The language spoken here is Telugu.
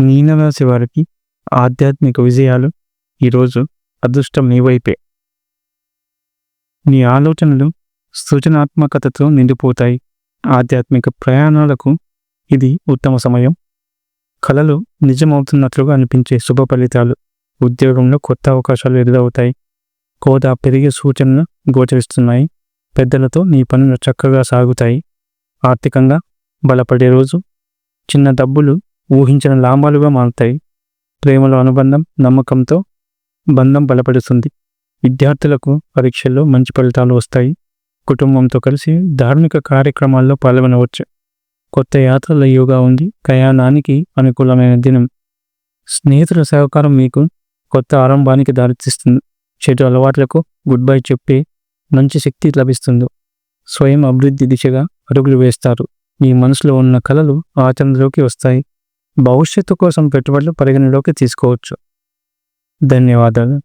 మీనరాశి వారికి ఆధ్యాత్మిక విజయాలు ఈరోజు అదృష్టం నీవైపే మీ ఆలోచనలు సృజనాత్మకతతో నిండిపోతాయి. ఆధ్యాత్మిక ప్రయాణాలకు ఇది ఉత్తమ సమయం. కళలు నిజమవుతున్నట్లుగా అనిపించే శుభ ఫలితాలు ఉద్యోగంలో కొత్త అవకాశాలు ఎదురవుతాయి. కోదా పెరిగే సూచనలు గోచరిస్తున్నాయి. పెద్దలతో నీ పనులు చక్కగా సాగుతాయి. ఆర్థికంగా బలపడే రోజు. చిన్న డబ్బులు ఊహించిన లాభాలుగా మారుతాయి. ప్రేమలో అనుబంధం నమ్మకంతో బంధం బలపడుతుంది. విద్యార్థులకు పరీక్షల్లో మంచి ఫలితాలు వస్తాయి. కుటుంబంతో కలిసి ధార్మిక కార్యక్రమాల్లో పాల్గొనవచ్చు. కొత్త యాత్రల యోగా ఉంది. ప్రయాణానికి అనుకూలమైన దినం. స్నేహితుల సహకారం మీకు కొత్త ఆరంభానికి దారితీస్తుంది. చెడు అలవాట్లకు గుడ్ బై చెప్పి మంచి శక్తి లభిస్తుంది. స్వయం అభివృద్ధి దిశగా అడుగులు వేస్తారు. మీ మనసులో ఉన్న కళలు ఆచరణలోకి వస్తాయి. భవిష్యత్తు కోసం పెట్టుబడులు పరిగణలోకి తీసుకోవచ్చు. ధన్యవాదాలు.